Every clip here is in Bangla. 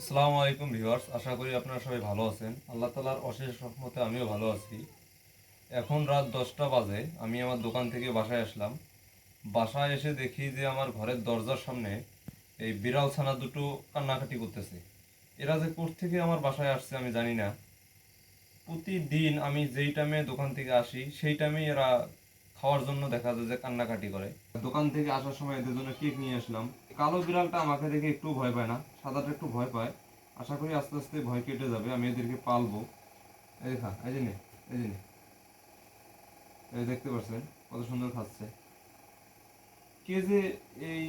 আসসালামু আলাইকুম ভিউয়ার্স, আশা করি আপনারা সবাই ভালো আছেন। আল্লাহ তালার অশেষ রহমতে আমিও ভালো আছি। এখন রাত দশটা বাজে, আমি আমার দোকান থেকে বাসায় আসলাম। বাসায় এসে দেখি যে আমার ঘরের দরজার সামনে এই বিড়াল ছানা দুটো কান্নাকাটি করতেছে। এরা যে কোর্ট থেকে আমার বাসায় আসছে আমি জানি না। প্রতিদিন আমি যেই টাইমে দোকান থেকে আসি, সেই টাইমেই এরা খাওয়ার জন্য দেখা যায় যে কান্নাকাটি করে। দোকান থেকে আসার সময় এদের জন্য কেক নিয়ে আসলাম। কালো বিড়ালটা আমাকে দেখে একটু ভয় পায় না সাদাটা একটু ভয় পায়। আশা করি আস্তে আস্তে ভয় কেটে যাবে আমি এদেরকে পালবো। এই দেখা এই যে নে, এই যে নে। এই দেখতে পাচ্ছেন কত সুন্দর খাচ্ছে। কে যে এই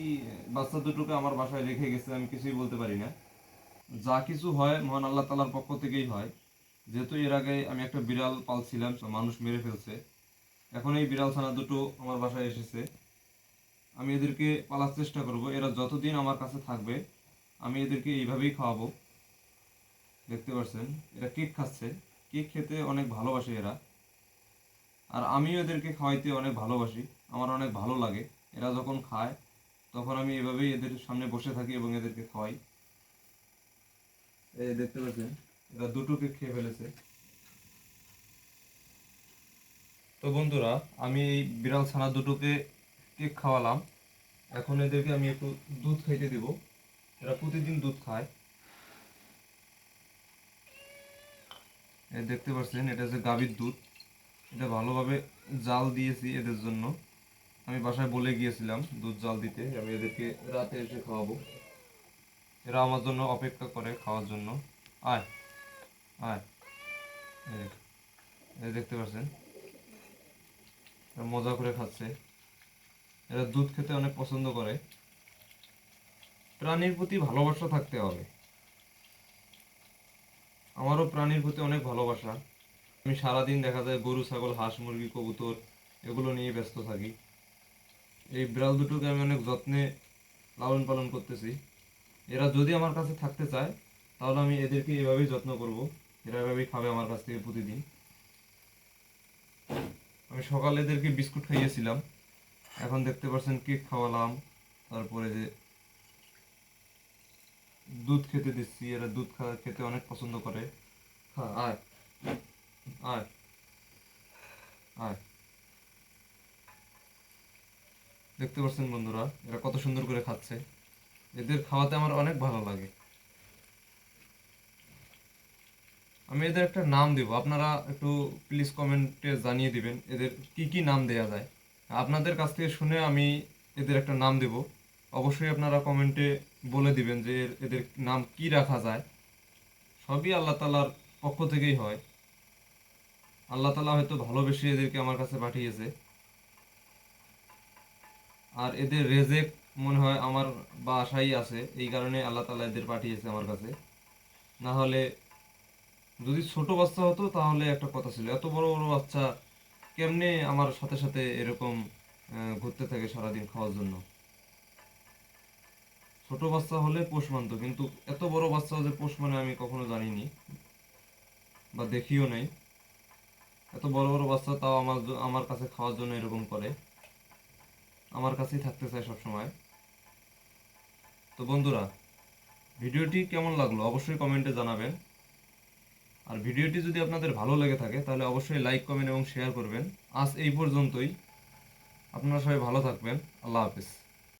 বাচ্চা দুটোকে আমার বাসায় রেখে গেছে আমি কিছুই বলতে পারি না। যা কিছু হয় মহান আল্লাহ তালার পক্ষ থেকেই হয়। যেহেতু এর আগে আমি একটা বিড়াল পালছিলাম মানুষ মেরে ফেলছে। এখন এই বিড়াল ছানা দুটো আমার বাসায় এসেছে। আমি এদেরকে পালার চেষ্টা করব। এরা যতদিন আমার কাছে থাকবে, আমি এদেরকে এইভাবেই খাওয়াবো। দেখতে পাচ্ছেন, এরা কেক খাচ্ছে। কেক খেতে অনেক ভালোবাসে এরা। আর আমিও এদেরকে খাওয়াইতে অনেক ভালোবাসি। আমার অনেক ভালো লাগে। এরা যখন খায়, তখন আমি এভাবেই এদের সামনে বসে থাকি এবং এদেরকে খাওয়াই। এই দেখতে পাচ্ছেন, এরা দুটো কেক খেয়ে ফেলেছে। তো বন্ধুরা, আমি এই বিড়াল ছানা দুটোকে কেক খাওয়ালাম। এখন এদেরকে আমি একটু দুধ খাইতে দেব। এরা প্রতিদিন দুধ খায়। দেখতে পাচ্ছেন, এটা যে গাভীর দুধ। এটা ভালোভাবে জাল দিয়েছি এদের জন্য। আমি বাসায় বলে গিয়েছিলাম দুধ জাল দিতে আমি এদেরকে রাতে এসে খাওয়াবো। এরা আমার জন্য অপেক্ষা করে খাওয়ার জন্য। আয় আয়। দেখতে পাচ্ছেন মজা করে খাচ্ছে। এরা দুধ খেতে অনেক পছন্দ করে। প্রাণীর প্রতি ভালোবাসা থাকতে হবে। আমারও প্রাণীর প্রতি অনেক ভালোবাসা। আমি সারাদিন দেখা যায় গরু, ছাগল, হাঁস, মুরগি, কবুতর এগুলো নিয়ে ব্যস্ত থাকি। এই বিড়াল দুটোকে আমি অনেক যত্নে লালন পালন করতেছি। এরা যদি আমার কাছে থাকতে চায়, তাহলে আমি এদেরকে এভাবেই যত্ন করব। এরা এভাবেই খাবে আমার কাছ থেকে প্রতিদিন। আমি সকালে এদেরকে বিস্কুট খাইয়েছিলাম। এখন দেখতে পাচ্ছেন কেক খাওয়ালাম। তারপরে যে দুধ খেতে দিচ্ছি, এরা দুধ খেতে অনেক পছন্দ করে। দেখতে পাচ্ছেন বন্ধুরা, এরা কত সুন্দর করে খাচ্ছে। এদের খাওয়াতে আমার অনেক ভালো লাগে। আমি এদের একটা নাম দেব। আপনারা একটু প্লিজ কমেন্টে জানিয়ে দিবেন, এদের কি কি নাম দেয়া যায়। আপনাদের কাছ থেকে শুনে আমি এদের একটা নাম দেব। অবশ্যই আপনারা কমেন্টে বলে দিবেন যে এদের নাম কি রাখা যায়। সবই আল্লাহ তালার পক্ষ থেকেই হয়। আল্লাহ তালা হয়তো ভালোবেসে এদেরকে আমার কাছে পাঠিয়েছে। আর এদের রেজেক মনে হয় আমার বাসাই আছে, এই কারণে আল্লাহ তালা এদের পাঠিয়েছে আমার কাছে। না হলে যদি ছোট বাচ্চা হতো তাহলে একটা কথা ছিল, এত বড় বড় বাচ্চা কেমনে আমার সাথে সাথে এরকম ঘুরতে থাকে সারাদিন খাওয়ার জন্য? ছোট বাচ্চা হলে পোষ মানতো, কিন্তু এত বড় বাচ্চা যে পোষ মানে আমি কখনো জানিনি বা দেখিও নাই। এত বড় বড় বাচ্চা তাও আমার আমার কাছে খাওয়ার জন্য এরকম করে। আমার কাছেই থাকতে চায় সবসময়। তো বন্ধুরা, ভিডিওটি কেমন লাগল অবশ্যই কমেন্টে জানাবেন। আর ভিডিওটি যদি আপনাদের ভালো লেগে থাকে, তাহলে অবশ্যই লাইক কমেন্ট এবং শেয়ার করবেন। আজ এই পর্যন্তই। আপনারা সবাই ভালো থাকবেন। আল্লাহ হাফিজ।